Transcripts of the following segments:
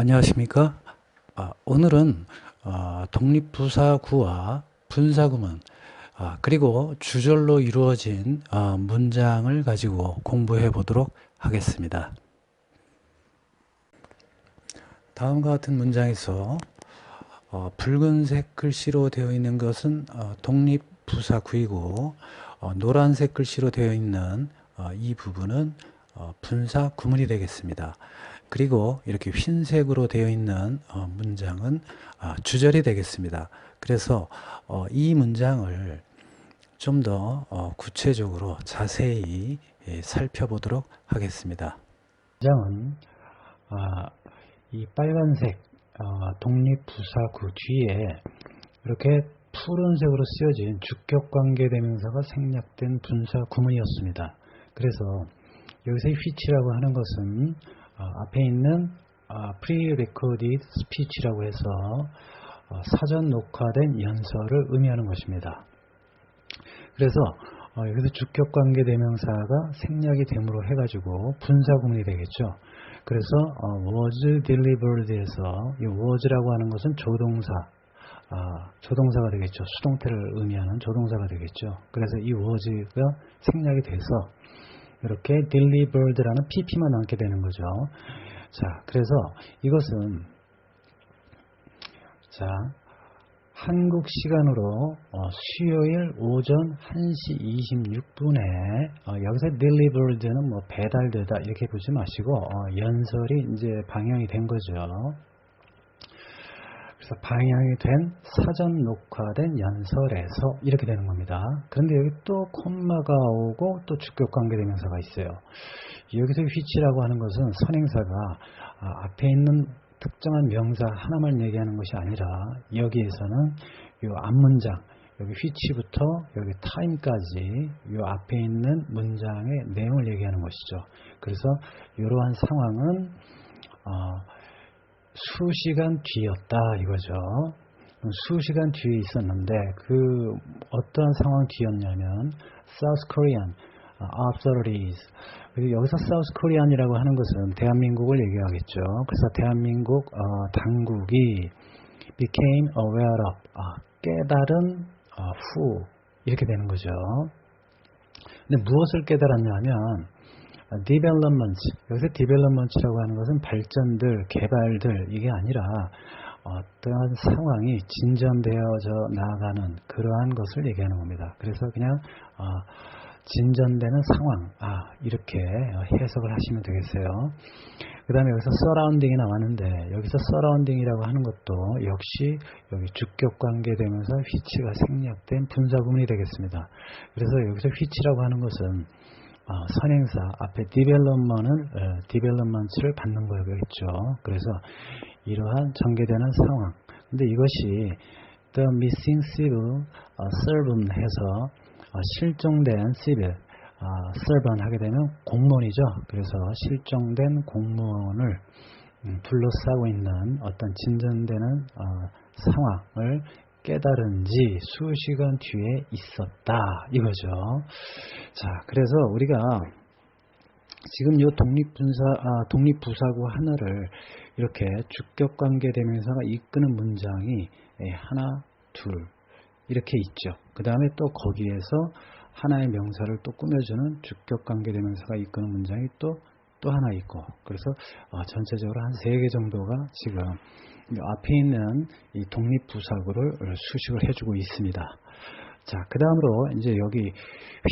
안녕하십니까? 아, 오늘은 아, 독립부사구와 분사구문 아, 그리고 주절로 이루어진 아, 문장을 가지고 공부해 보도록 하겠습니다. 다음과 같은 문장에서 어, 붉은색 글씨로 되어 있는 것은 어, 독립부사구이고 어, 노란색 글씨로 되어 있는 어, 이 부분은 어, 분사구문이 되겠습니다. 그리고 이렇게 흰색으로 되어 있는 어, 문장은 아, 주절이 되겠습니다. 그래서 어, 이 문장을 좀더 어, 구체적으로 자세히 예, 살펴보도록 하겠습니다. 문장은 아, 이 빨간색 어, 독립부사구 뒤에 이렇게 푸른색으로 쓰여진 주격관계 대명사가 생략된 분사 구문이었습니다. 그래서 여기서 이 which라고 하는 것은 어, 앞에 있는 어, pre-recorded speech라고 해서 어, 사전 녹화된 연설을 의미하는 것입니다. 그래서 어, 여기서 주격관계 대명사가 생략이 됨으로 해가지고 분사구문이 되겠죠. 그래서 어, was delivered에서 이 was라고 하는 것은 조동사, 아, 조동사가 되겠죠. 수동태를 의미하는 조동사가 되겠죠. 그래서 이 was가 생략이 돼서 이렇게 delivered라는 pp만 남게 되는 거죠. 자, 그래서 이것은 자 한국 시간으로 어, 수요일 오전 1시 26분에 어, 여기서 delivered는 뭐 배달되다 이렇게 보지 마시고 어, 연설이 이제 방영이 된 거죠. 그래서 방영이 된 사전 녹화된 연설에서 이렇게 되는 겁니다. 그런데 여기 또 콤마가 오고 또 주격 관계대명사가 있어요. 여기서 which라고 하는 것은 선행사가 아, 앞에 있는 특정한 명사 하나만 얘기하는 것이 아니라 여기에서는 이 앞문장 여기 which부터 여기 time까지 이 앞에 있는 문장의 내용을 얘기하는 것이죠. 그래서 이러한 상황은 어, 수시간 뒤였다 이거죠. 수시간 뒤에 있었는데 그 어떤 상황 뒤였냐면 South Korean authorities 여기서 South Korean이라고 하는 것은 대한민국을 얘기하겠죠. 그래서 대한민국 어, 당국이 became aware of 아, 깨달은 어, 후 이렇게 되는 거죠. 근데 무엇을 깨달았냐면 development 여기서 development라고 하는 것은 발전들, 개발들 이게 아니라 어떠한 상황이 진전되어져 나아가는 그러한 것을 얘기하는 겁니다. 그래서 그냥 어, 진전되는 상황 아 이렇게 해석을 하시면 되겠어요. 그 다음에 여기서 서라운딩이 나왔는데 여기서 서라운딩이라고 하는 것도 역시 여기 주격 관계 되면서 휘치가 생략된 분사 구문이 되겠습니다. 그래서 여기서 휘치라고 하는 것은 어, 선행사 앞에 디벨롭먼을 어, 디벨롭먼트를 받는 거겠죠. 그래서 이러한 전개되는 상황. 근데 이것이 the missing civil servant 해서 어, 실종된 civil servant 하게 되면 공무원이죠. 그래서 실종된 공무원을 음, 둘러싸고 있는 어떤 진전되는 상황을 깨달은 지 수시간 뒤에 있었다 이거죠. 자, 그래서 우리가 지금 이 독립분사 아, 독립부사구 하나를 이렇게 주격관계대명사가 이끄는 문장이 예, 하나, 둘 이렇게 있죠. 그 다음에 또 거기에서 하나의 명사를 또 꾸며주는 주격관계대명사가 이끄는 문장이 또 또 하나 있고 그래서 어, 전체적으로 한 세 개 정도가 지금 앞에 있는 이 독립 부사구를 수식을 해주고 있습니다. 자, 그 다음으로 이제 여기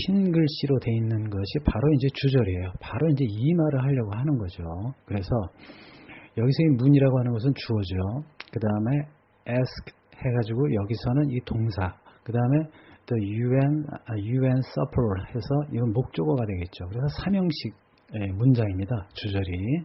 흰 글씨로 되어 있는 것이 바로 이제 주절이에요. 바로 이제 이 말을 하려고 하는 거죠. 그래서 여기서 이 문이라고 하는 것은 주어죠. 그 다음에 ask 해가지고 여기서는 이 동사. 그 다음에 the UN, UN supper 해서 이건 목적어가 되겠죠. 그래서 삼형식 문장입니다. 주절이.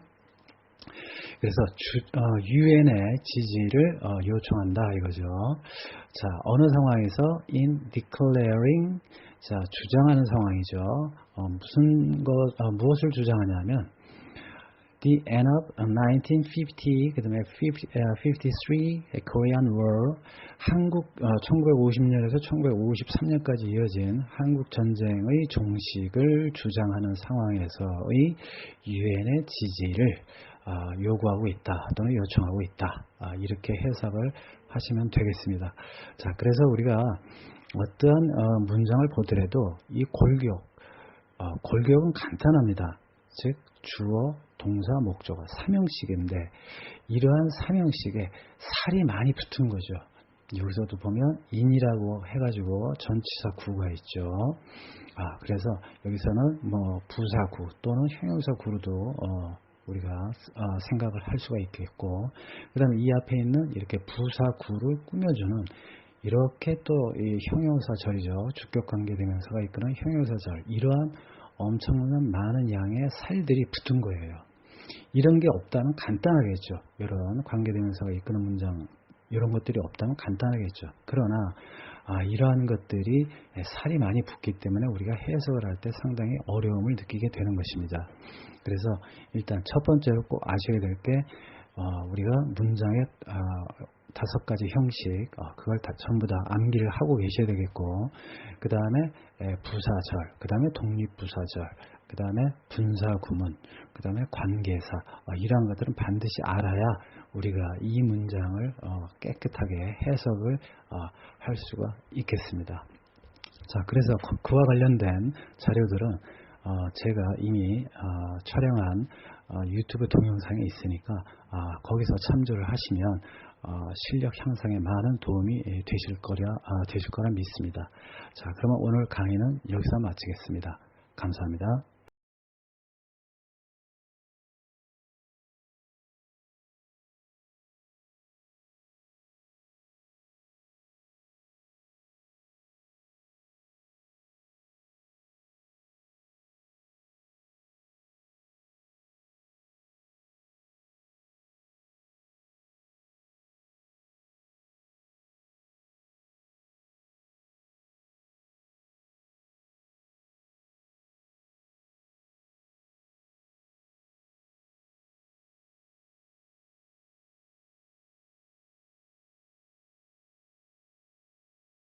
그래서 주, 어, 유엔의 지지를 어, 요청한다 이거죠. 자 어느 상황에서 in declaring 자 주장하는 상황이죠. 어, 무슨 것 어, 무엇을 주장하냐면 the end of 1950 그 다음에 50, uh, 53 Korean War 한국 어, 1950년에서 1953년까지 이어진 한국 전쟁의 종식을 주장하는 상황에서의 유엔의 지지를 아, 요구하고 있다 또는 요청하고 있다 아, 이렇게 해석을 하시면 되겠습니다. 자 그래서 우리가 어떠한 어, 문장을 보더라도 이 골격 어, 골격은 간단합니다. 즉 주어, 동사, 목적어 삼형식인데 이러한 삼형식에 살이 많이 붙은 거죠. 여기서도 보면 인이라고 해가지고 전치사 구가 있죠. 아 그래서 여기서는 뭐 부사구 또는 형용사 구로도 어, 우리가 어, 생각을 할 수가 있겠고 그 다음에 이 앞에 있는 이렇게 부사구를 꾸며주는 이렇게 또이 형용사절이죠. 주격관계대명사가 이끄는 형용사절 이러한 엄청난 많은 양의 살들이 붙은 거예요. 이런 게 없다면 간단하겠죠. 이런 관계대명사가 이끄는 문장 이런 것들이 없다면 간단하겠죠. 그러나 아, 이러한 것들이 살이 많이 붙기 때문에 우리가 해석을 할 때 상당히 어려움을 느끼게 되는 것입니다. 그래서 일단 첫 번째로 꼭 아셔야 될게 어, 우리가 문장의 어, 다섯 가지 형식 어, 그걸 다 전부 다 암기를 하고 계셔야 되겠고 그 다음에 부사절 그 다음에 독립부사절 그 다음에 분사구문 그 다음에 관계사 어, 이러한 것들은 반드시 알아야 우리가 이 문장을 어, 깨끗하게 해석을 어, 할 수가 있겠습니다. 자 그래서 그와 관련된 자료들은 어, 제가 이미 어, 촬영한 어, 유튜브 동영상에 있으니까 아, 거기서 참조를 하시면 어, 실력 향상에 많은 도움이 예, 되실 거라 아, 되실 거라 믿습니다. 자, 그러면 오늘 강의는 여기서 마치겠습니다. 감사합니다.